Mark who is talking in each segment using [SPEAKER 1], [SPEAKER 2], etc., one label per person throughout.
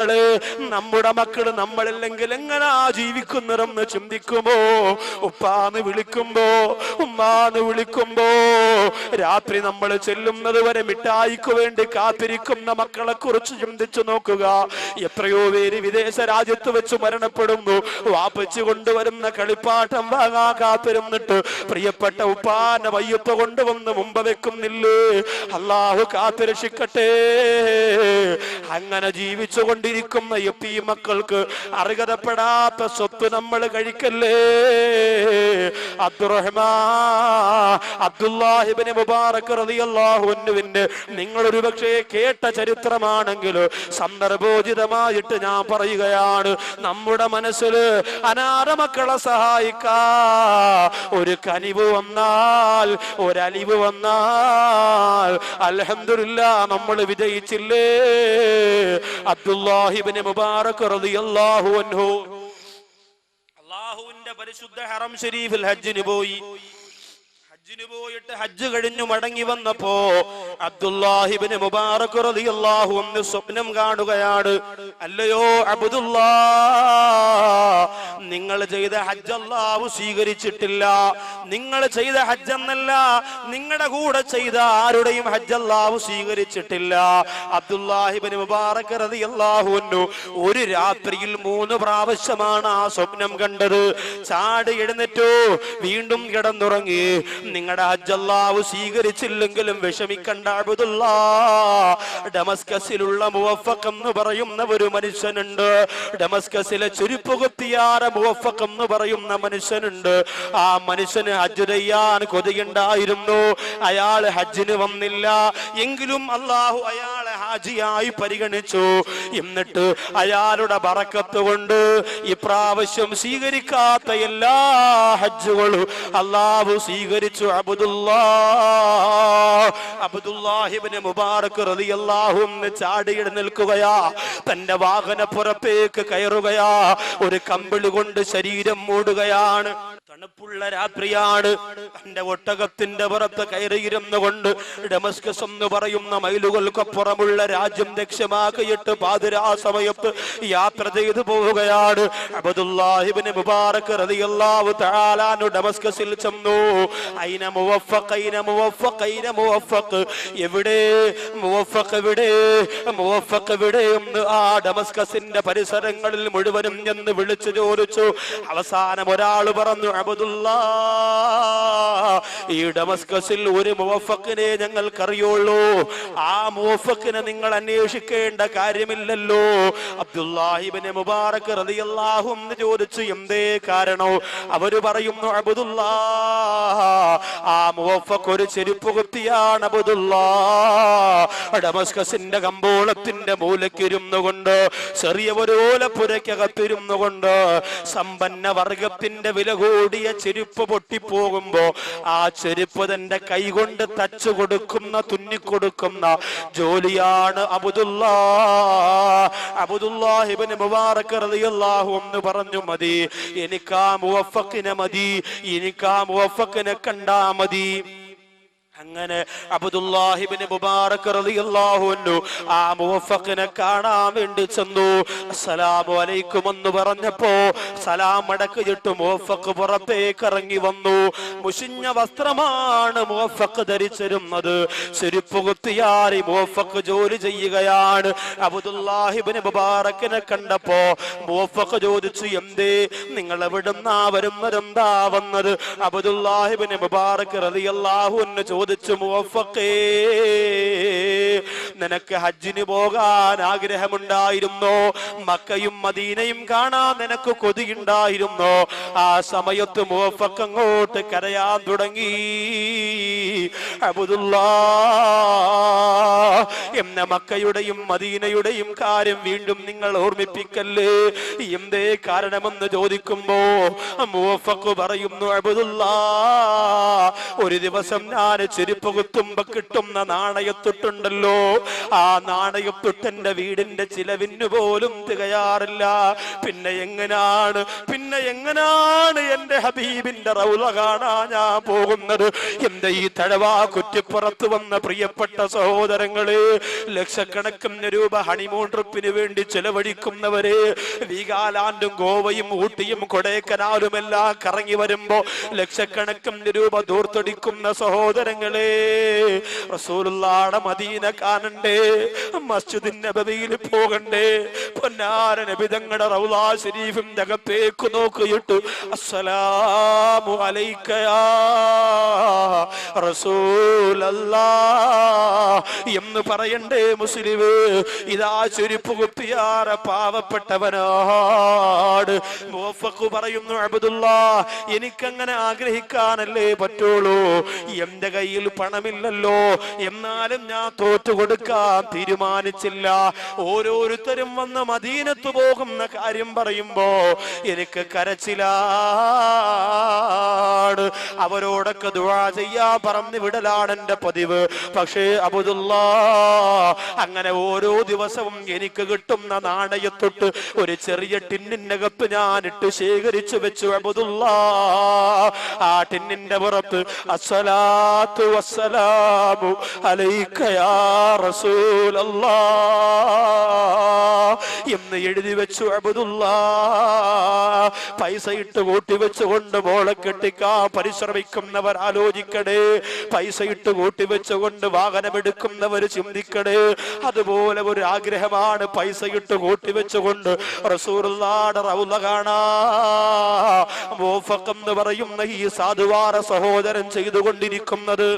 [SPEAKER 1] മക്കൾ നമ്മുടെ മക്കൾ നമ്മളില്ലെങ്കിൽ എങ്ങനാ ജീവിക്കുന്നതെന്ന് ചിന്തിക്കുമ്പോ ഉപ്പാന്ന് വിളിക്കുമ്പോ ഉമ്മാന്ന് വിളിക്കുമ്പോ രാത്രി നമ്മൾ ചെല്ലുന്നത് വരെ മിഠായിക്ക് വേണ്ടി കാത്തിരിക്കുന്ന മക്കളെ കുറിച്ച് ചിന്തിച്ചു നോക്കുക. എത്രയോ പേര് വിദേശ രാജ്യത്ത് വെച്ച് മരണപ്പെടുന്നു. വാപ്പച്ച് കൊണ്ടുവരുന്ന കളിപ്പാട്ടം വാങ്ങാ കാത്തിരുന്നിട്ട് പ്രിയപ്പെട്ട ഉപ്പാന്റെ വയ്യത്ത് കൊണ്ടുവന്ന് മുമ്പ് വെക്കുന്നില്ലേ? അള്ളാഹു കാത്തിരക്ഷിക്കട്ടെ. അങ്ങനെ ജീവിച്ചു കൊണ്ടിരിക്കുന്ന എപ്പി മക്കൾക്ക് അർഹതപ്പെടാത്ത സ്വത്ത് നമ്മൾ കഴിക്കല്ലേ? അബ്ദുറഹ്മാൻ അബ്ദുല്ലാഹിബിന് മുബാറക് റതിയല്ലാഹുവിന്റെ നിങ്ങൾ ഒരു പക്ഷേ കേട്ട ചരിത്രമാണെങ്കിൽ സന്ദർഭോചിതമായിട്ട് ഞാൻ പറയുകയാണ് നമ്മുടെ മനസ്സിൽ അനാഥ മക്കളെ സഹായിക്കാ. ഒരു കനിവ് വന്നാൽ ഒരലിവ് വന്നാൽ അൽഹംദുലില്ലാ നമ്മൾ വിജയിച്ചില്ലേ? അബ്ദുല്ലാഹിബിന് മുബാറക് റളിയല്ലാഹു അൻഹു. അള്ളാഹുവിന്റെ പരിശുദ്ധ ഹറം ഷരീഫിൽ ഹജ്ജിന് പോയി. ഹജ്ജിന് പോയിട്ട് ഹജ്ജ് കഴിഞ്ഞു മടങ്ങി വന്നപ്പോ അബ്ദുല്ലാഹിബിന് മുബാറക് റളിയല്ലാഹു അൻഹു സ്വപ്നം കാണുകയാണ്. അല്ലയോ അബ്ദുല്ലാ നിങ്ങൾ ചെയ്ത ഹജ്ജ് അല്ലാഹു സ്വീകരിച്ചിട്ടില്ല. നിങ്ങൾ ചെയ്ത ഹജ്ജ് എന്നല്ല നിങ്ങളുടെ കൂടെ ചെയ്ത ആരുടെയും ഹജ്ജ് അല്ലാഹു സ്വീകരിച്ചിട്ടില്ല. അബ്ദുല്ലാഹിബിന് മുബാറക് റളിയല്ലാഹു അൻഹു ഒരു രാത്രിയിൽ മൂന്ന് പ്രാവശ്യമാണ് ആ സ്വപ്നം കണ്ടത്. ചാടി എഴുന്നേറ്റു വീണ്ടും കിടന്നുറങ്ങി. നിങ്ങളുടെ ഹജ്ജല്ലാവ് സ്വീകരിച്ചില്ലെങ്കിലും വിഷമിക്കണ്ട അബുദുള്ള ഡമസ്കസിലുള്ള മുവഫക്ക് എന്ന് പറയുന്ന ഒരു മനുഷ്യനുണ്ട്. ഡമസ്കസിലെ ചുരുപ്പുകുത്തിയാറ മുവഫക് എന്ന് പറയുന്ന മനുഷ്യനുണ്ട്. ആ മനുഷ്യന് ഹജ്ജ് കൊതിയുണ്ടായിരുന്നു. അയാൾ ഹജ്ജിന് വന്നില്ല. എങ്കിലും അള്ളാഹു അയാളെ ഹാജിയായി പരിഗണിച്ചു. എന്നിട്ട് അയാളുടെ ബറക്കത്ത് കൊണ്ട് ഇപ്രാവശ്യം സ്വീകരിക്കാത്ത എല്ലാ ഹജ്ജുകളും അള്ളാഹു സ്വീകരിച്ചു. അബുദുല്ലാഹിബിന് അബ്ദുല്ലാഹിബ്നു മുബാറക് റളിയല്ലാഹു അൻഹു നിൽക്കുകയാ. തന്റെ വാഹനപ്പുറത്തേക്ക് കയറുകയാ. ഒരു കമ്പിളി കൊണ്ട് ശരീരം മൂടുകയാണ്. തണുപ്പുള്ള രാത്രിയാണ്. തന്റെ ഒട്ടകത്തിന്റെ പുറത്ത് കയറിയിരുന്നു കൊണ്ട് ഡെമസ്കസ് എന്ന് പറയുന്ന മൈലുകൾക്കപ്പുറമുള്ള രാജ്യം ലക്ഷ്യമാക്കിയിട്ട് പാതിരാ സമയത്ത് യാത്ര ചെയ്തു പോവുകയാണ് അബ്ദുല്ലാഹിബ്നു മുബാറക് റളിയല്ലാഹു തആലാനു ഡമസ്കസിൽ ചെന്നു. ഐന മുവഫഖ് ഐന മുവഫഖ് ഐന മുവഫഖ്. എവിടെ? മുവഫഖ് എവിടെ? മുവഫഖ് എവിടെ? എന്ന് ആ ഡമസ്കസിന്റെ പരിസരങ്ങളിൽ മുഴുവനും എന്ന് വിളിച്ചു ചോദിച്ചു. അവസാനം ഒരാൾ പറഞ്ഞു അബ്ദുല്ലാ ഈ ഡമസ്കസിൽ ഒരു മുവഫക്കിനെ ഞങ്ങൾക്കറിയുള്ളൂ. ആ മുവഫക്കിനെ നിങ്ങൾ അന്വേഷിക്കേണ്ട കാര്യമില്ലല്ലോ. അബ്ദുല്ലാഹിബിന് മുബാറക് റതിയല്ലാഹും ചോദിച്ചു എന്തേ കാരണോ? അവർ പറയുന്നു അബ്ദുല്ലാ ആ മുവഫക്ക് ഒരു ചെരുപ്പ് കുത്തിയാണ് അബ്ദുല്ലാ ഡമസ്കസിന്റെ കമ്പോളത്തിന്റെ മൂലക്കിരുന്നു കൊണ്ട് ചെറിയ ഒരു ഓലപ്പുരക്കകത്തിരുന്നു കൊണ്ട് സമ്പന്ന വർഗത്തിന്റെ വില കൂടിയ ചെരുപ്പ് പൊട്ടിപ്പോകുമ്പോ ആ ചെരുപ്പ് തന്റെ കൈകൊണ്ട് തച്ചു കൊടുക്കുന്ന തുന്നിക്കൊടുക്കുന്ന ജോലിയാണ് അബുദുല്ലാ അബുദുല്ലാഹിബിന് മുബാറക് റളിയല്ലാഹു എന്ന് പറഞ്ഞു മതി. എനിക്കാ മുവഫക്കിനെ മതി. എനിക്കാ മുവഫക്കിനെ കണ്ടാ മതി. അങ്ങനെ അബ്ദുല്ലാഹിബിന് മുബാറക് റളിയല്ലാഹു അൻഹു ആ മുവഫഖിനെ കാണാൻ വേണ്ടി ചെന്നു. അസ്സലാമു അലൈക്കും എന്ന് പറഞ്ഞപ്പോ സലാം മടക്കിയിട്ട് മുവഫഖ് പുറത്തേക്ക് ഇറങ്ങി വന്നു. മുഷിഞ്ഞ വസ്ത്രമാണ് മുവഫഖ് ധരിച്ചിരുന്നത്. ചെരുപ്പ് കുത്തിയാറി മുവഫഖ് ജോലി ചെയ്യുകയാണ്. അബ്ദുല്ലാഹിബിന് മുബാറക്കിനെ കണ്ടപ്പോ മുവഫഖ് ചോദിച്ചു എന്തേ? നിങ്ങൾ എവിടുന്നാ വരുന്നതെന്താ വന്നത്? അബ്ദുല്ലാഹിബിന് മുബാറക് റളിയല്ലാഹു അൻഹു ചോദിച്ചു മുവഫഖേ നിനക്ക് ഹജ്ജിന് പോകാൻ ആഗ്രഹമുണ്ടായിരുന്നു? മക്കയും മദീനയും കാണാൻ നിനക്ക് കൊതിയുണ്ടായിരുന്നു? ആ സമയത്ത് മുവഫഖ് അങ്ങോട്ട് കരയാൻ തുടങ്ങി. അബ്ദുല്ലാ എന്ന മക്കയുടെയും മദീനയുടെയും കാര്യം വീണ്ടും നിങ്ങൾ ഓർമ്മിപ്പിക്കല്ലേ? എന്തേ കാരണമെന്ന് ചോദിക്കുമ്പോ മുവഫഖ് പറയുന്നു അബുദുല്ല ഒരു ദിവസം ഞാൻ ചെരുപ്പ് കുത്തുമ്പോ കിട്ടുന്ന നാണയത്തൊട്ടുണ്ടല്ലോ. ആ നാണയത്തൊട്ടെന്റെ വീടിന്റെ ചിലവിന് പോലും തികയാറില്ല. പിന്നെ എങ്ങനാണ്? പിന്നെ എങ്ങനാണ് എന്റെ ഹബീബിന്റെ റൗല കാണാൻ ഞാൻ പോകുന്നത്? എന്റെ ഈ തഴവാ കുറ്റ കുറ്റിപ്പുറത്ത് വന്ന പ്രിയപ്പെട്ട സഹോദരങ്ങൾ ലക്ഷക്കണക്കിന് രൂപ ഹണിമൂൺ ട്രിപ്പിന് വേണ്ടി ചെലവഴിക്കുന്നവര് വീഗാലാൻഡും ഗോവയും ഊട്ടിയും കൊടൈക്കനാലും എല്ലാം കറങ്ങി വരുമ്പോ ലക്ഷക്കണക്കിന് രൂപ ദൂർത്തടിക്കുന്ന സഹോദരങ്ങളെ റസൂലുള്ളാടെ മദീന കാണണ്ടേ മസ്ജിദിൻ നബവിയിൽ പോകണ്ടേ. പൊന്നാര നബിതങ്ങളുടെ റൗലാ ശരീഫിന്റെ അകത്തേക്ക് നോക്കിയിട്ട് അസ്സലാമു അലൈക്കയാ റസൂലല്ലാ. എന്ന് പറയണ്ടേ മുസ്ലിം ഇതാ ചുരുപ്പ് കുത്തിയാറ പാവപ്പെട്ടവനാട്. മുവഫഖ് പറയുന്നു അബുദുള്ള എനിക്കങ്ങനെ ആഗ്രഹിക്കാനല്ലേ പറ്റുള്ളൂ. എന്റെ കയ്യിൽ പണമില്ലല്ലോ. എന്നാലും ഞാൻ തോറ്റു കൊടുക്കാൻ തീരുമാനിച്ചില്ല. ഓരോരുത്തരും വന്ന് മദീനത്ത് പോകുന്ന കാര്യം പറയുമ്പോ എനിക്ക് കരച്ചിലാണ് അവരോടൊക്കെ ദുആ ചെയ്യാ പറഞ്ഞു വിടലാണ് എന്റെ പതിവ്. പക്ഷേ അബുദുള്ള അങ്ങനെ ഓരോ ദിവസവും എനിക്ക് കിട്ടുന്ന നാണയത്തൊട്ട് ഒരു ചെറിയ ടിന്നിനകത്ത് ഞാൻ ഇട്ട് ശേഖരിച്ചു വെച്ചു അബുദുള്ള ആ ടിന്നിന്റെ പുറത്ത് അസ്സലാത്തു വസ്സലാമു അലൈക യാ റസൂലല്ലാ. എന്ന് എഴുതി വെച്ചു അബുദുള്ള പൈസ ഇട്ട് കൂട്ടി വെച്ചുകൊണ്ട് മോളെ കെട്ടിക്കാ പരിശ്രമിക്കുന്നവർ ആലോചിക്കണേ പൈസ ഇട്ട് കൂട്ടി വെച്ചുകൊണ്ട് വാഹനം വാഹനമെടുക്കുന്നവർ ചിന്തിക്കണേ അതുപോലെ ഒരു ആഗ്രഹമാണ് പൈസ ഇട്ട് കൂട്ടി വെച്ചുകൊണ്ട് റൗല കാണാ. എന്ന് പറയുന്ന ഈ സാധുവാര സഹോദരൻ ചെയ്തുകൊണ്ടിരിക്കുന്നത്.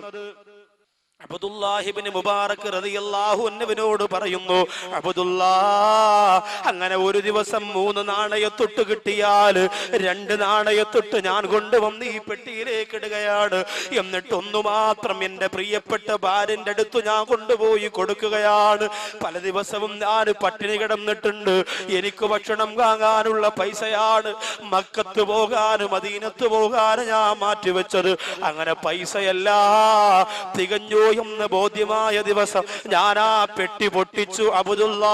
[SPEAKER 1] അബ്ദുല്ലാഹിബ്നു മുബാറക് റതിയല്ലാഹു അൻഹുവിനോട് പറയുന്നു അബ്ദുല്ലാ അങ്ങനെ ഒരു ദിവസം മൂന്ന് നാണയത്തൊട്ട് കിട്ടിയാൽ രണ്ട് നാണയത്തൊട്ട് ഞാൻ കൊണ്ടുവന്ന് ഈ പെട്ടിയിലേക്ക് ഇടുകയാണ്. എന്നിട്ട് ഒന്നു മാത്രം എന്റെ പ്രിയപ്പെട്ട ഭാര്യന്റെ അടുത്ത് ഞാൻ കൊണ്ടുപോയി കൊടുക്കുകയാണ്. പല ദിവസവും ഞാൻ പട്ടിണി കിടന്നിട്ടുണ്ട്. എനിക്ക് ഭക്ഷണം വാങ്ങാനുള്ള പൈസയാണ് മക്കത്ത് പോകാനും മദീനത്ത് പോകാനും ഞാൻ മാറ്റിവെച്ചത്. അങ്ങനെ പൈസയല്ല തികഞ്ഞു എന്ന് ബോധ്യമായ ദിവസം ഞാൻ ആ പെട്ടി പൊട്ടിച്ചു അബുദുള്ള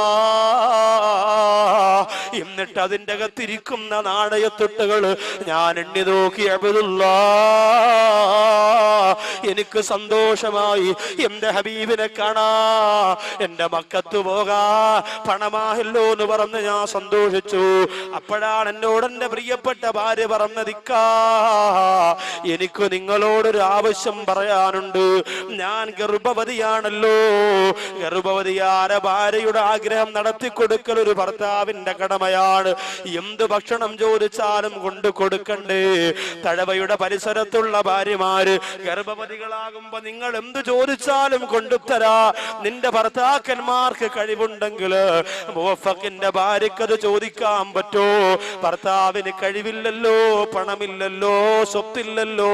[SPEAKER 1] എന്നിട്ട് അതിന്റെ അകത്തിരിക്കുന്ന നാണയത്തൊട്ടുകൾ ഞാൻ എണ്ണി നോക്കി അബുദുള്ള എനിക്ക് സന്തോഷമായി എന്റെ ഹബീബിനെ കാണാ എന്റെ മക്കത്ത് പോകാ പണമായല്ലോ എന്ന് പറഞ്ഞ് ഞാൻ സന്തോഷിച്ചു. അപ്പോഴാണ് എന്നോട് എന്റെ പ്രിയപ്പെട്ട ഭാര്യ പറഞ്ഞതിക്കാ എനിക്ക് നിങ്ങളോടൊരു ആവശ്യം പറയാനുണ്ട്. ഞാൻ ഗർഭവതിയാണല്ലോ. ഗർഭവതിയാര ഭാര്യയുടെ ആഗ്രഹം നടത്തി കൊടുക്കൽ ഒരു ഭർത്താവിന്റെ കടമയാണ്. എന്ത് ഭക്ഷണം ചോദിച്ചാലും കൊണ്ടു കൊടുക്കണ്ടേ? തഴവയുടെ പരിസരത്തുള്ള ഭാര്യമാര് ഗർഭവതികളാകുമ്പോ നിങ്ങൾ എന്ത് ചോദിച്ചാലും കൊണ്ടുതരാ നിന്റെ ഭർത്താക്കന്മാർക്ക് കഴിവുണ്ടെങ്കിൽ മുവഫക്കിന്റെ ഭാര്യക്കത് ചോദിക്കാൻ പറ്റോ? ഭർത്താവിന് കഴിവില്ലല്ലോ പണമില്ലല്ലോ സ്വത്തില്ലല്ലോ.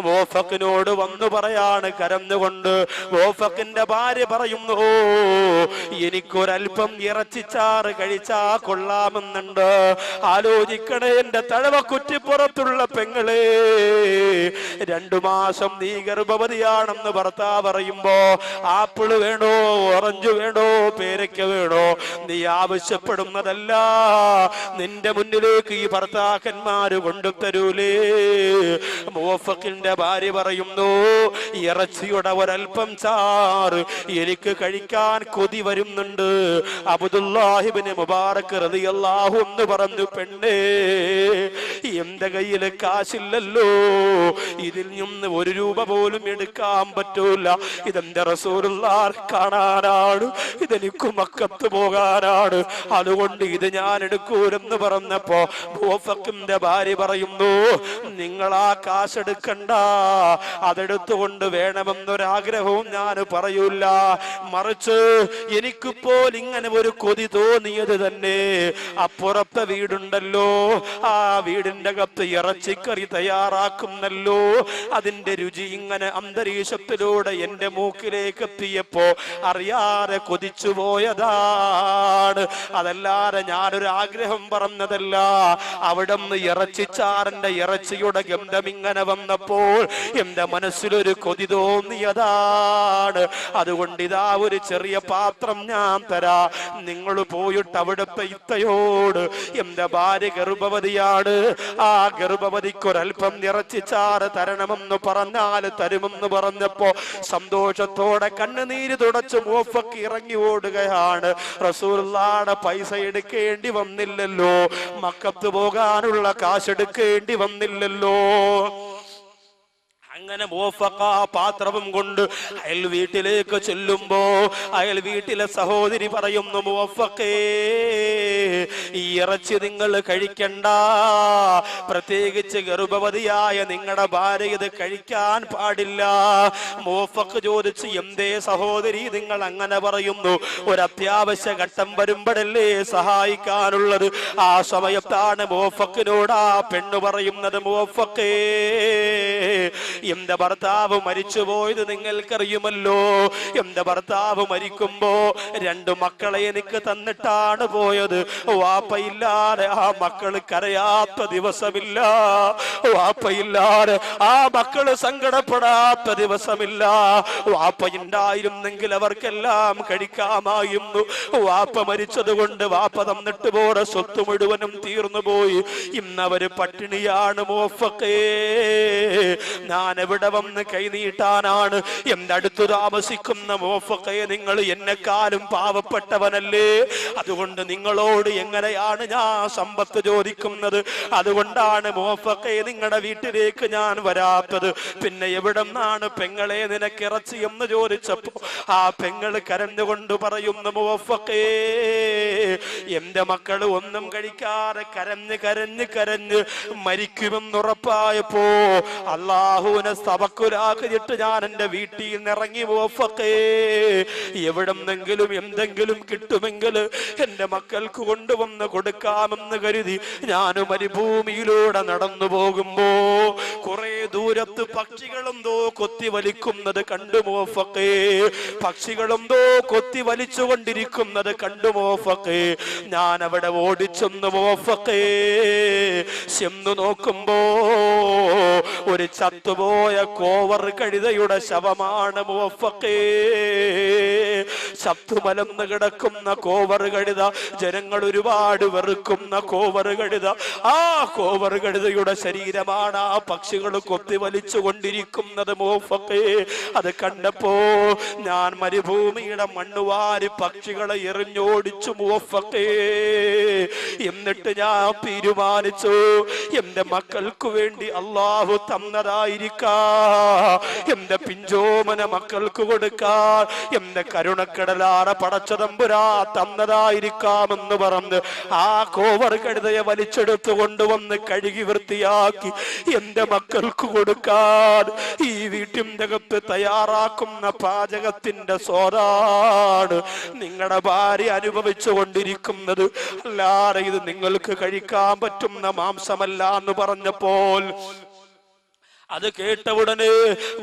[SPEAKER 1] മുവഫക്കിനോട് വന്നു പറയാണ് കരഞ്ഞുകൊണ്ട് മോഫക്കിന്റെ ഭാര്യ പറയുന്നു എനിക്കൊരൽപ്പം ഇറച്ചിച്ചാറ് കഴിച്ചാ കൊള്ളാമെന്നുണ്ട്. ആലോചിക്കണേ എന്റെ തഴവ കുറ്റിപ്പുറത്തുള്ള പെങ്ങളെ രണ്ടു മാസം നീ ഗർഭവതിയാണെന്ന് ഭർത്താവ് പറയുമ്പോ ആപ്പിൾ വേണോ ഓറഞ്ച് വേണോ പേരയ്ക്ക വേണോ? നീ ആവശ്യപ്പെടുന്നതല്ല. നിന്റെ മുന്നിലേക്ക് ഈ ഭർത്താക്കന്മാര് കൊണ്ടുതരൂലേ. മോഫക്കിന്റെ ഭാര്യ പറയുന്നു ഇറച്ചിയുടെ ഒരൽപ്പം ചാറ് എനിക്ക് കഴിക്കാൻ കൊതി വരുന്നുണ്ട്. അബ്ദുല്ലാഹിബിന് മുബാറക് റളിയല്ലാഹു എന്ന് പറഞ്ഞു പെണ്ണേ എന്റെ കയ്യിൽ കാശില്ലല്ലോ. ഇതിൽ നിന്ന് ഒരു രൂപ പോലും എടുക്കാൻ പറ്റൂല. ഇതെന്റെ റസൂലുള്ളാർ കാണാനാണ്. ഇതെനിക്ക് മക്കത്ത് പോകാനാണ്. അതുകൊണ്ട് ഇത് ഞാൻ എടുക്കൂലെന്ന് പറഞ്ഞപ്പോ ബോഫക്കിന്റെ ഭാര്യ പറയുന്നു നിങ്ങൾ ആ കാശെടുക്കണ്ട. അതെടുത്തുകൊണ്ട് വേണമെന്നൊരാഗ്രഹവും ഞാൻ പറയൂല. മറിച്ച് എനിക്കിപ്പോൾ ഇങ്ങനെ ഒരു കൊതി തോന്നിയത് തന്നെ. അപ്പുറത്തെ വീടുണ്ടല്ലോ. ആ വീടിന്റെ അകത്ത് ഇറച്ചിക്കറി തയ്യാറാക്കുന്നല്ലോ. അതിന്റെ രുചി ഇങ്ങനെ അന്തരീക്ഷത്തിലൂടെ എന്റെ മൂക്കിലേക്ക് എത്തിയപ്പോ അറിയാതെ കൊതിച്ചു പോയതാണ്. അതല്ലാതെ ഞാനൊരു ആഗ്രഹം പറഞ്ഞതല്ല. അവിടെ നിന്ന് ഇറച്ചിച്ചാറിന്റെ ഇറച്ചിയുടെ ഗന്ധം ഇങ്ങനെ വന്നപ്പോൾ എന്റെ മനസ്സിലൊരു കൊതി തോന്നിയതാണ്. അതുകൊണ്ട് ഇതാ ഒരു ചെറിയ പാത്രം ഞാൻ തരാ. നിങ്ങൾ പോയിട്ട് അവിടുത്തെ ഇത്തയോട്. എന്റെ ഭാര്യ ഗർഭവതിയാണ്. ആ ഗർഭവതിക്കൊരൽപ്പം നിറച്ചിച്ചാറ് തരണമെന്ന് പറഞ്ഞാൽ തരുമെന്ന് പറഞ്ഞപ്പോ സന്തോഷത്തോടെ കണ്ണുനീര് തുടച്ച് മൂഫക്ക് ഇറങ്ങി ഓടുകയാണ്. റസൂലുള്ളാടെ പൈസ എടുക്കേണ്ടി വന്നില്ലല്ലോ. മക്കത്ത് പോകാനുള്ള കാശെടുക്കേണ്ടി വന്നില്ലല്ലോ. അങ്ങനെ മോഫക്ക പാത്രവും കൊണ്ട് അയൽ വീട്ടിലേക്ക് ചെല്ലുമ്പോ അയൽ വീട്ടിലെ സഹോദരി പറയുന്നു മോഫക്കേ ഈ ഇറച്ചി നിങ്ങൾ കഴിക്കണ്ട. പ്രത്യേകിച്ച് ഗർഭവതിയായ നിങ്ങളുടെ ഭാര്യ ഇത് കഴിക്കാൻ പാടില്ല. മോഫക്ക് ചോദിച്ച് എന്തേ സഹോദരി? നിങ്ങൾ അങ്ങനെ പറയുന്നു ഒരു അത്യാവശ്യ ഘട്ടം വരുമ്പോഴല്ലേ സഹായിക്കാനുള്ളത്? ആ സമയത്താണ് മോഫക്കിനോട് ആ പെണ്ണ് പറയുന്നത് മോഫക്കേ എന്റെ ഭർത്താവ് മരിച്ചു മരിച്ചുപോയത് നിങ്ങൾക്കറിയുമല്ലോ? എന്റെ ഭർത്താവ് മരിക്കുമ്പോ രണ്ടു മക്കളെ എനിക്ക് തന്നിട്ടാണ് പോയത്. വാപ്പയില്ലാതെ ആ മക്കൾ കരയാത്ത ദിവസമില്ല. വാപ്പയില്ലാതെ ആ മക്കൾ സങ്കടപ്പെടാത്ത ദിവസമില്ല. വാപ്പയുണ്ടായിരുന്നെങ്കിൽ അവർക്കെല്ലാം കഴിക്കാമായിരുന്നു. വാപ്പ മരിച്ചത് കൊണ്ട് വാപ്പ തന്നിട്ട് പോടെ സ്വത്ത് മുഴുവനും തീർന്നുപോയി. ഇന്നവര് പട്ടിണിയാണ് മോഫക്കേ. ഞാൻ എവിടെ വന്ന് കൈനീട്ടാനാണ് എന്റെ അടുത്ത് താമസിക്കുന്ന മോഫക്കയെ നിങ്ങൾ എന്നെക്കാലും പാവപ്പെട്ടവനല്ലേ? അതുകൊണ്ട് നിങ്ങളോട് എങ്ങനെയാണ് ഞാൻ സമ്പത്ത് ചോദിക്കുന്നത്? അതുകൊണ്ടാണ് മോഫക്കയെ നിങ്ങളുടെ വീട്ടിലേക്ക് ഞാൻ വരാത്തത്. പിന്നെ എവിടെ നിന്നാണ് പെങ്ങളെ നിനക്ക് ഇറച്ചി എന്ന് ചോദിച്ചപ്പോ ആ പെങ്ങൾ കരഞ്ഞുകൊണ്ട് പറയുന്നു മോഫക്കേ എന്റെ മക്കൾ ഒന്നും കഴിക്കാതെ കരഞ്ഞ് കരഞ്ഞ് കരഞ്ഞ് മരിക്കുമെന്നുറപ്പായപ്പോ അള്ളാഹുവിനെ സബക്കുലാക്കിയിട്ട് ഞാൻ എന്റെ വീട്ടിൽ നിന്ന് ഇറങ്ങി പോഫക്കേ എവിടെന്നെങ്കിലും എന്തെങ്കിലും കിട്ടുമെങ്കിൽ എന്റെ മക്കൾക്ക് കൊണ്ടുവന്ന് കൊടുക്കാമെന്ന് കരുതി ഞാൻ മരുഭൂമിയിലൂടെ നടന്നു പോകുമ്പോ കുറെ ദൂരത്ത് പക്ഷികളെന്തോ കൊത്തി വലിക്കുന്നത് കണ്ടു മോഫക്കേ പക്ഷികളെന്തോ കൊത്തി വലിച്ചുകൊണ്ടിരിക്കുന്നത് കണ്ടു മോഫക്കേ ഞാൻ അവിടെ ഓടിച്ചൊന്ന് മോഫക്കേ ചെന്നു നോക്കുമ്പോ ഒരു ചത്തുപോയ കോവർ കഴുതയുടെ ശവമാണ് മോഫക്കേ ശബ്ദമലന്ന് കിടക്കുന്ന കോവർ കഴുത ജനങ്ങൾ ഒരുപാട് വെറുക്കുന്ന കോവർ കഴുത ആ കോവർ കഴുതയുടെ ശരീരമാണ് ആ പക്ഷികൾ കൊത്തി വലിച്ചു കൊണ്ടിരിക്കുന്നത് മോഫക്കേ. അത് കണ്ടപ്പോ ഞാൻ മരുഭൂമിയുടെ മണ്ണുവാരി പക്ഷികളെ എറിഞ്ഞോടിച്ചു മോഫക്കേ. എന്നിട്ട് ഞാൻ തീരുമാനിച്ചു എന്റെ മക്കൾക്ക് വേണ്ടി അള്ളാഹു തന്നതായിരിക്കാം. എന്റെ പിഞ്ചോമന മക്കൾക്ക് കൊടുക്കാൻ എന്റെ കരുണക്കടലാറ പടച്ചതമ്പുരാ തന്നതായിരിക്കാമെന്ന് പറഞ്ഞ് ആ കോവർ കഴുതയെ വലിച്ചെടുത്തു കൊണ്ടുവന്ന് കഴുകി വൃത്തിയാക്കി എന്റെ മക്കൾക്ക് കൊടുക്കാൻ ഈ വീട്ടിൽ അകത്ത് തയ്യാറാക്കുന്ന പാചകത്തിന്റെ സ്വാദാണ് നിങ്ങളുടെ ഭാര്യ അനുഭവിച്ചു കൊണ്ടിരിക്കുന്നത്. അല്ലാതെ ഇത് നിങ്ങൾക്ക് കഴിക്കാൻ പറ്റുന്ന മാംസമല്ല എന്ന് പറഞ്ഞപ്പോൾ അത് കേട്ട ഉടനെ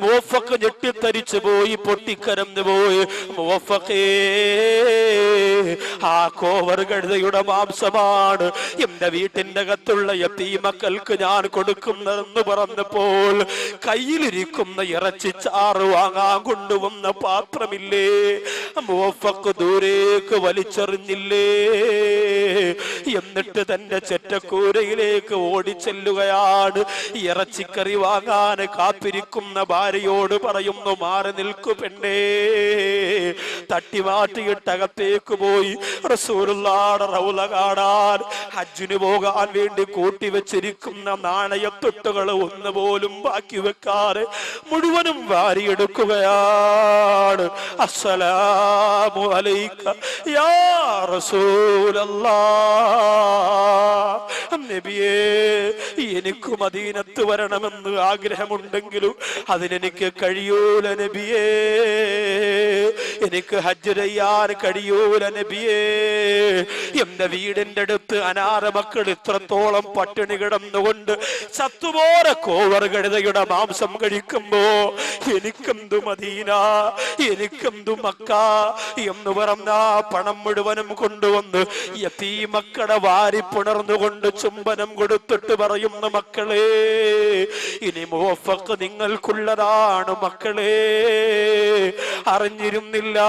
[SPEAKER 1] മോഫക്ക് ഞെട്ടിത്തരിച്ചു പോയി പൊട്ടിക്കരന്നു പോയി. മോഫക്കേ ആ കോവർ കഴുതയുടെ മാംസമാണ്. എന്റെ വീട്ടിന്റെ അകത്തുള്ള എത്തി മക്കൾക്ക് ഞാൻ കൊടുക്കുന്നതെന്ന് പറഞ്ഞപ്പോൾ കയ്യിലിരിക്കുന്ന ഇറച്ചി ചാറ് വാങ്ങാൻ കൊണ്ടുവന്ന പാത്രമില്ലേ? മോഫക്ക് ദൂരേക്ക് വലിച്ചെറിഞ്ഞില്ലേ? എന്നിട്ട് തന്റെ ചെറ്റക്കൂരയിലേക്ക് ഓടിച്ചെല്ലുകയാണ്. ഇറച്ചിക്കറി വാങ്ങാൻ കാത്തിരിക്കുന്ന ഭാര്യയോട് പറയുന്നു മാറി നിൽക്കു പെണ്ണേ. തട്ടിമാറ്റിയിട്ടകത്തേക്ക് പോയി. റസൂലുള്ളാടെ റൗല കാണാൻ ഹജ്ജിന് പോകാൻ വേണ്ടി കൂട്ടി വെച്ചിരിക്കുന്ന നാണയത്തൊട്ടുകൾ ഒന്നുപോലും ബാക്കി വെക്കാതെ മുഴുവനും വാരിയെടുക്കുകയാണ്. അസ്സലാമു അലൈക്ക യാ എനിക്ക് മദീനത്ത് വരണമെന്ന് ആഗ്രഹമുണ്ടെങ്കിലും അതിനെനിക്ക് കഴിയൂല നബിയേ. എനിക്ക് ഹജ്ജ് കഴിയൂല നബിയേ. എന്റെ വീടിന്റെ അടുത്ത് അനാഥ മക്കൾ ഇത്രത്തോളം പട്ടിണി കിടന്നുകൊണ്ട് ചത്തുപോലെ കോവർ കഴുതയുടെ മാംസം കഴിക്കുമ്പോ എനിക്കെന്തു മദീന? എനിക്കെന്തു മക്ക? എന്ന് പറഞ്ഞ പണം മുഴുവനും കൊണ്ടുവന്ന് യത്തീ മക്കളെ വാരി പുണർന്നുകൊണ്ട് ചുംബനം കൊടുത്തിട്ട് പറയുന്ന മക്കളെ ഇനി മുവഫക്ക് നിങ്ങൾക്കുള്ളതാണ് മക്കളെ. അറിഞ്ഞിരുന്നില്ല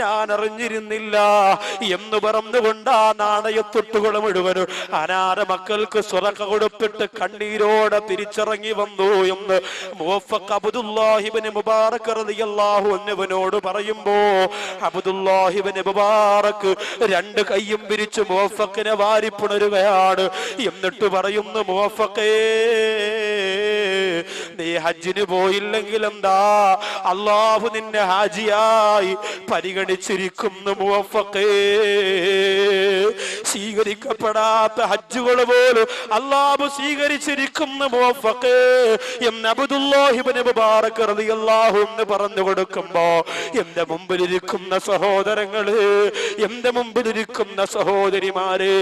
[SPEAKER 1] ഞാൻ അറിഞ്ഞിരുന്നില്ല എന്ന് പറഞ്ഞുകൊണ്ട് ആ നാണയത്തൊട്ടുകൾ മുഴുവനും അനാഥ മക്കൾക്ക് സ്വതക്ക കൊടുത്തിട്ട് കണ്ണീരോടെ തിരിച്ചിറങ്ങി വന്നു എന്ന് മുവഫക്ക് അബ്ദുല്ലാഹിബ്നു മുബാറക് റളിയല്ലാഹു അൻഹുവിനോട് പറയുമ്പോ അബ്ദുല്ലാഹിബ്നു മുബാറക് രണ്ട് കൈയും പിരിച്ച് മുവഫക്കിനെ വാരിപ്പുണരുകയാണ്. എന്നിട്ട് പറയുന്നു മുവഫക്കേ നീ ഹജ്ജിന് പോയില്ലെങ്കിൽ എന്താ അള്ളാഹു നിന്നെ ഹാജിയായി പരിഗണിച്ചിരിക്കുന്നു സ്വീകരിക്കപ്പെടാത്ത ഹജ്ജുകൾ പോലും അള്ളാഹു സ്വീകരിച്ചിരിക്കുന്നു എന്ന് പറഞ്ഞു കൊടുക്കുമ്പോ എന്റെ മുമ്പിലിരിക്കുന്ന സഹോദരങ്ങൾ എന്റെ മുമ്പിലിരിക്കുന്ന സഹോദരിമാരെ